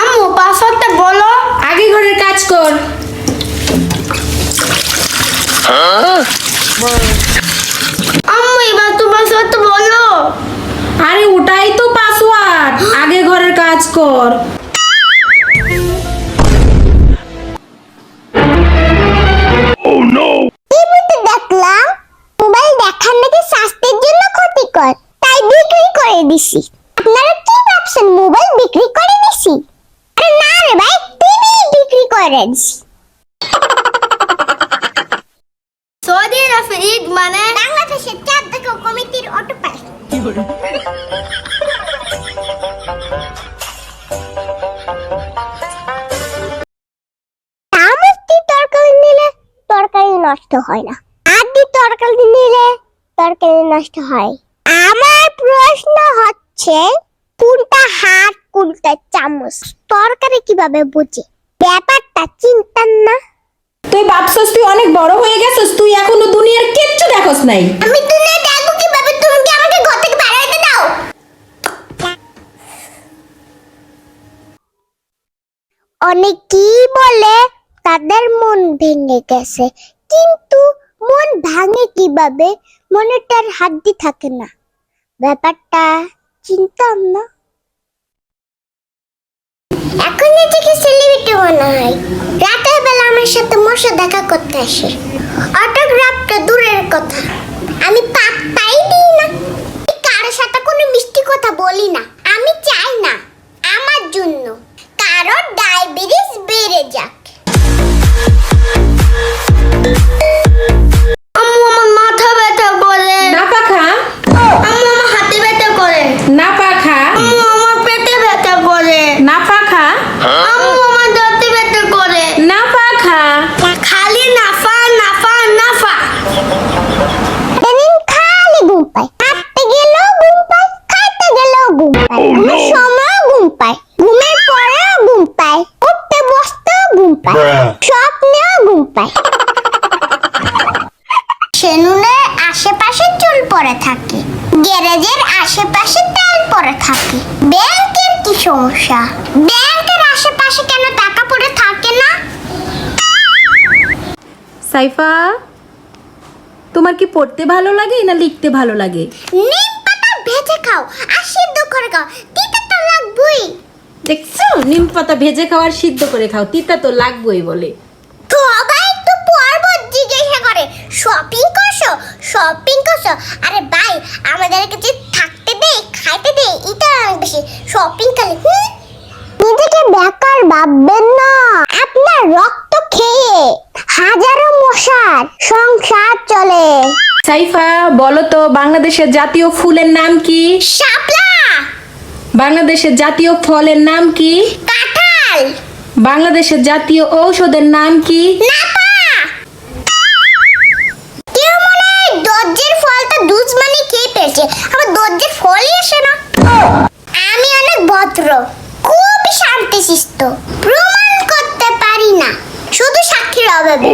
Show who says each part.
Speaker 1: আম্মু পাসওয়ার্ডটা বলো।
Speaker 2: আগে ঘরের কাজ কর।
Speaker 1: আম্মু এবার তো পাসওয়ার্ডটা বলো।
Speaker 2: আরে ওটাই তো পাসওয়ার্ড। আগে ঘরের কাজ কর।
Speaker 3: টিভিতে দেখলাম? মোবাইল দেখার নাকি স্বাস্থ্যের জন্য ক্ষতিকর তাই বিক্রি করে দিছি। আপনারা কি ভাবছেন? মোবাইল বিক্রি করে দিছি আরে না রে ভাই টিভি বিক্রি করে দিছি
Speaker 1: সৌদি আরবের ঈদ মানে
Speaker 3: বাংলাদেশের চার দেখা কমিটির অটো তামস্তি তরকারি নিলে তরকারি নষ্ট হয় না? আদি তরকারি নিলে তরকারি নষ্ট হয়। আমার প্রশ্ন হচ্ছে কোনটা হাত কোনটা চামচ? তরকারি কীভাবে বুঝে? ব্যাপারটা চিন্তার না।
Speaker 2: তুই ভাবছস তুই অনেক বড় হয়ে গেছস তুই এখনও দুনিয়ার কিচ্ছু দেখোস নাই।
Speaker 3: আমি তুলে দেখো কীভাবে? তুমি কি আমাকে ঘর থেকে বেড়াইতে দাও? অনেকেই বলে তাদের মন ভেঙে গেছে কিন্তু মন ভাঙে কীভাবে? মনেটার হাড্ডি থাকে না। ব্যাপারটা চিন্তাম না। এখন নিজেকে সেলিব্রিটি মনে হয়। রাতের বেলা আমার সাথে মশা দেখা করতে আসে। অটোগ্রাফটা দূরের কথা। স্বপ্নেও ঘুম সেলুনের আশেপাশে চুল পড়ে থাকে গ্যারেজের আশেপাশে তেল পড়ে থাকে। ব্যাংকের কি সমস্যা? ব্যাংকের আশেপাশে কেন টাকা পড়ে থাকে না?
Speaker 2: সাইফা তোমার কি পড়তে ভালো লাগে না লিখতে ভালো লাগে?
Speaker 3: নিম পাতা ভেজে খাও আর সিদ্ধ করে খাও তিতা তো লাগবেই।
Speaker 2: দেখছ? নিম পাতা ভেজে খাওয়ার সিদ্ধ করে খাও তিতা তো লাগবেই বলে
Speaker 3: সবাই তো পর্বত জিজ্ঞাসা করে শপিং করছ? শপিং করছ? আরে ভাই আমাদের কাছে থাকতে দে খাইতে দে এটা অনেক বেশি শপিং খালি নিজেকে বেকার ভাববেন না। আপনার রক্ত খেয়ে হাজারো মশার সংসার চলে।
Speaker 2: সাইফা বলো তো বাংলাদেশের জাতীয় ফুলের নাম কি?
Speaker 3: শাপলা।
Speaker 2: বাংলাদেশের জাতীয় ফলের নাম কি?
Speaker 3: কাঁঠাল।
Speaker 2: বাংলাদেশের জাতীয় ঔষধের নাম কি?
Speaker 3: নাপা ফেলছে আবার দরজের ফলই আসে না। আমি অনেক ভদ্র, খুবই শান্তিশিষ্ট। প্রমাণ করতে পারি না, শুধু সাক্ষীর অভাবে।